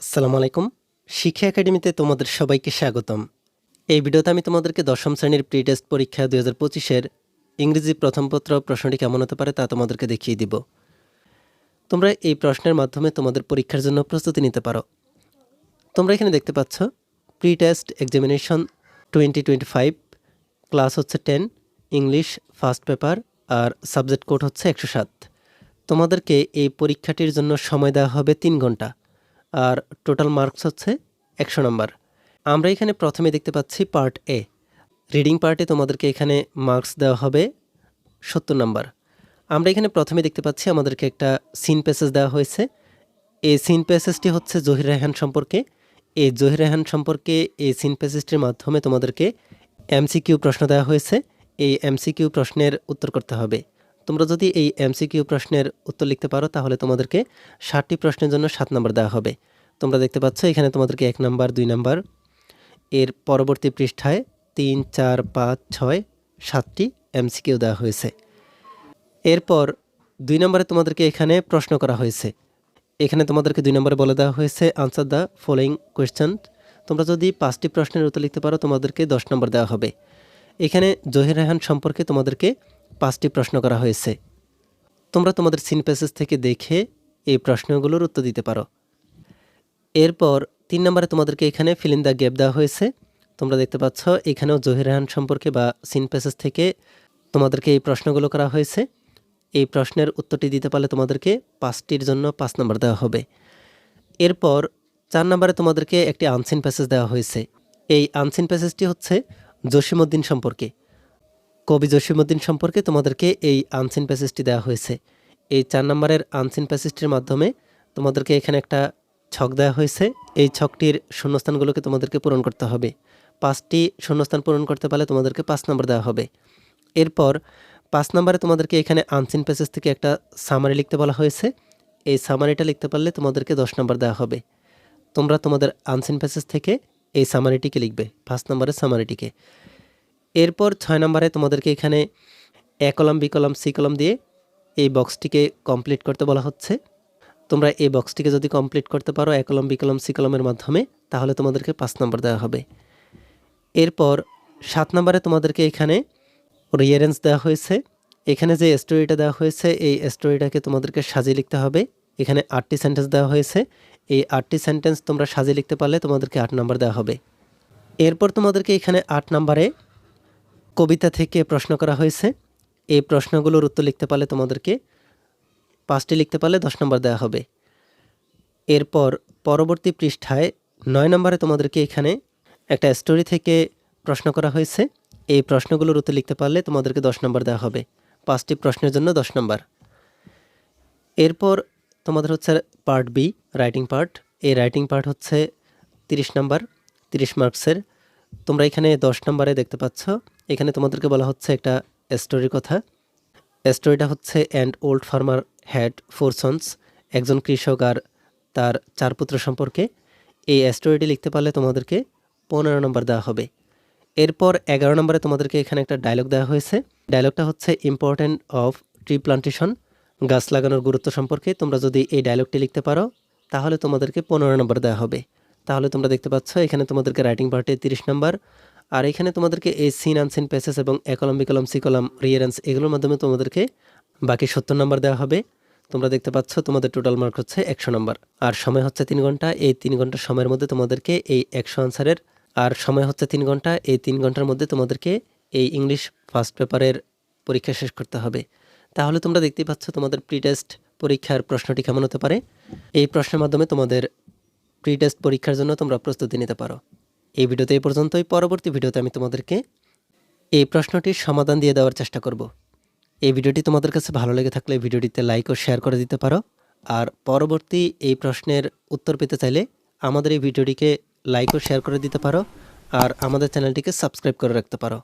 আসসালামু আলাইকুম। শিক্ষা একাডেমিতে তোমাদের সবাইকে স্বাগতম। এই ভিডিওতে আমি তোমাদেরকে দশম শ্রেণির প্রি টেস্ট পরীক্ষা দুই হাজার পঁচিশের ইংরেজি প্রথম পত্র প্রশ্নটি কেমন হতে পারে তা তোমাদেরকে দেখিয়ে দিব। তোমরা এই প্রশ্নের মাধ্যমে তোমাদের পরীক্ষার জন্য প্রস্তুতি নিতে পারো। তোমরা এখানে দেখতে পাচ্ছ pre test examination twenty twenty five class হচ্ছে টেন ইংলিশ ফার্স্ট পেপার আর সাবজেক্ট কোড হচ্ছে একশো সাত। তোমাদেরকে এই পরীক্ষাটির জন্য সময় দেওয়া হবে তিন ঘণ্টা। আর টোটাল মার্কস হচ্ছে একশো নম্বর। আমরা এখানে প্রথমে দেখতে পাচ্ছি পার্ট এ। রিডিং পার্টে তোমাদেরকে এখানে মার্কস দেওয়া হবে সত্তর নম্বর। আমরা এখানে প্রথমে দেখতে পাচ্ছি আমাদেরকে একটা সিন প্যাসেজ দেওয়া হয়েছে। এই সিন প্যাসেজটি হচ্ছে জহির রেহান সম্পর্কে। এই জহির রেহান সম্পর্কে এই সিন প্যাসেজটির মাধ্যমে তোমাদেরকে এমসিকিউ প্রশ্ন দেওয়া হয়েছে। এই এমসিকিউ প্রশ্নের উত্তর করতে হবে। তোমরা যদি এই এমসিকিউ প্রশ্নের উত্তর লিখতে পারো, তাহলে তোমাদেরকে ষাটটি প্রশ্নের জন্য সাত নম্বর দেওয়া হবে। তোমরা দেখতে পাচ্ছ, এখানে তোমাদেরকে এক নাম্বার, দুই নাম্বার। এর পরবর্তী পৃষ্ঠায় তিন, চার, পাঁচ, ছয়, সাতটি এমসিকিউ দেওয়া হয়েছে। এরপর দুই নম্বরে তোমাদেরকে এখানে প্রশ্ন করা হয়েছে। এখানে তোমাদেরকে দুই নম্বরে বলে দেওয়া হয়েছে আনসার দ্য ফলোয়িং কোয়েশ্চেন তোমরা যদি পাঁচটি প্রশ্নের উত্তর লিখতে পারো, তোমাদেরকে দশ নম্বর দেওয়া হবে। এখানে জহির রেহান সম্পর্কে তোমাদেরকে পাঁচটি প্রশ্ন করা হয়েছে। তোমরা তোমাদের সিন প্যাসেজ থেকে দেখে এই প্রশ্নগুলোর উত্তর দিতে পারো। এরপর তিন নম্বরে তোমাদেরকে এখানে ফিলিন দ্য গ্যাপ দেওয়া হয়েছে। তোমরা দেখতে পাচ্ছ, এখানেও জহির রেহান সম্পর্কে বা সিন প্যাসেজ থেকে তোমাদেরকে এই প্রশ্নগুলো করা হয়েছে। এই প্রশ্নের উত্তরটি দিতে পারলে তোমাদেরকে পাঁচটির জন্য পাঁচ নম্বর দেওয়া হবে। এরপর চার নম্বরে তোমাদেরকে একটি আনসিন প্যাসেজ দেওয়া হয়েছে। এই আনসিন প্যাসেজটি হচ্ছে জসিমউদ্দিন সম্পর্কে। কবি জসিমউদ্দিন সম্পর্কে তোমাদেরকে এই আনসিন প্যাসেজটি দেওয়া হয়েছে। এই চার নম্বরের আনসিন প্যাসেজটির মাধ্যমে তোমাদেরকে এখানে একটা ছক দেওয়া হয়েছে। এই ছকটির শূন্যস্থানগুলোকে তোমাদেরকে পূরণ করতে হবে। পাঁচটি শূন্যস্থান পূরণ করতে পারলে তোমাদেরকে পাঁচ নম্বর দেওয়া হবে। এরপর পাঁচ নম্বরে তোমাদেরকে এখানে আনসিন প্যাসেজ থেকে একটা সামারি লিখতে বলা হয়েছে। এই সামারিটা লিখতে পারলে তোমাদেরকে দশ নম্বর দেওয়া হবে। তোমরা তোমাদের আনসিন প্যাসেজ থেকে এই সামারিটিকে লিখবে, পাঁচ নম্বরের সামারিটিকে এরপর ছয় নম্বরে তোমাদেরকে এখানে এ কলম, বি কলম, সি কলম দিয়ে এই বক্সটিকে কমপ্লিট করতে বলা হচ্ছে। তোমরা এই বক্সটিকে যদি কমপ্লিট করতে পারো একলম বিকলম বি কলম, সি কলমের মাধ্যমে, তাহলে তোমাদেরকে পাঁচ নম্বর দেওয়া হবে। এরপর সাত নম্বরে তোমাদেরকে এখানে রিয়ারেন্স দেওয়া হয়েছে। এখানে যে স্টোরিটা দেওয়া হয়েছে, এই স্টোরিটাকে তোমাদেরকে সাজিয়ে লিখতে হবে। এখানে আটটি সেন্টেন্স দেওয়া হয়েছে। এই আটটি সেন্টেন্স তোমরা সাজিয়ে লিখতে পারলে তোমাদেরকে আট নম্বর দেওয়া হবে। এরপর তোমাদেরকে এখানে আট নম্বরে কবিতা থেকে প্রশ্ন করা হয়েছে। এই প্রশ্নগুলোর উত্তর লিখতে পারলে তোমাদেরকে পাঁচটি লিখতে পারলে দশ নম্বর দেওয়া হবে। এরপর পরবর্তী পৃষ্ঠায় নয় নম্বরে তোমাদেরকে এখানে একটা স্টোরি থেকে প্রশ্ন করা হয়েছে। এই প্রশ্নগুলোর উত্তর লিখতে পারলে তোমাদেরকে দশ নম্বর দেওয়া হবে। পাঁচটি প্রশ্নের জন্য দশ নম্বর। এরপর তোমাদের হচ্ছে পার্ট বি রাইটিং পার্ট এই রাইটিং পার্ট হচ্ছে তিরিশ নাম্বার, তিরিশ মার্কসের। তোমরা এখানে দশ নম্বরে দেখতে পাচ্ছ। এখানে তোমাদেরকে বলা হচ্ছে একটা স্টোরির কথা। স্টোরিটা হচ্ছে and old farmer had four sons, একজন কৃষক আর তার চার পুত্র সম্পর্কে এই স্টোরিটি লিখতে পারলে তোমাদেরকে পনেরো নম্বর দেওয়া হবে। এরপর এগারো নম্বরে তোমাদেরকে এখানে একটা ডায়লগ দেওয়া হয়েছে। ডায়লগটা হচ্ছে ইম্পর্ট্যান্ট অফ ট্রি প্লান্টেশন গাছ লাগানোর গুরুত্ব সম্পর্কে। তোমরা যদি এই ডায়লগটি লিখতে পারো, তাহলে তোমাদেরকে পনেরো নম্বর দেওয়া হবে। তাহলে তোমরা দেখতে পাচ্ছ, এখানে তোমাদেরকে রাইটিং পার্টে তিরিশ নম্বর। আর এখানে তোমাদেরকে এই সিন আনসিন প্যাসেস এবং একলম বিকলম সিকলম রিয়ারেন্স এগুলোর মাধ্যমে তোমাদেরকে বাকি সত্তর নম্বর দেওয়া হবে। তোমরা দেখতে পাচ্ছ তোমাদের টোটাল মার্ক হচ্ছে একশো নম্বর আর সময় হচ্ছে তিন ঘণ্টা, এই তিন ঘণ্টা সময়ের মধ্যে তোমাদেরকে এই একশো আনসারের আর সময় হচ্ছে তিন ঘণ্টা, এই তিন ঘণ্টার মধ্যে তোমাদেরকে এই ইংলিশ ফার্স্ট পেপারের পরীক্ষা শেষ করতে হবে। তাহলে তোমরা দেখতেই পাচ্ছ তোমাদের প্রি টেস্ট পরীক্ষার প্রশ্নটি কেমন হতে পারে। এই প্রশ্নের মাধ্যমে তোমাদের প্রি টেস্ট পরীক্ষার জন্য তোমরা প্রস্তুতি নিতে পারো। এই ভিডিওতে এই পর্যন্তই। পরবর্তী ভিডিওতে আমি তোমাদেরকে এই প্রশ্নটির সমাধান দিয়ে দেওয়ার চেষ্টা করব। এই ভিডিওটি তোমাদের কাছে ভালো লেগে থাকলে ভিডিওটিতে লাইক ও শেয়ার করে দিতে পারো। আর পরবর্তী এই প্রশ্নের উত্তর পেতে চাইলে আমাদের এই ভিডিওটিকে লাইক ও শেয়ার করে দিতে পারো। আর আমাদের চ্যানেলটিকে সাবস্ক্রাইব করে রাখতে পারো।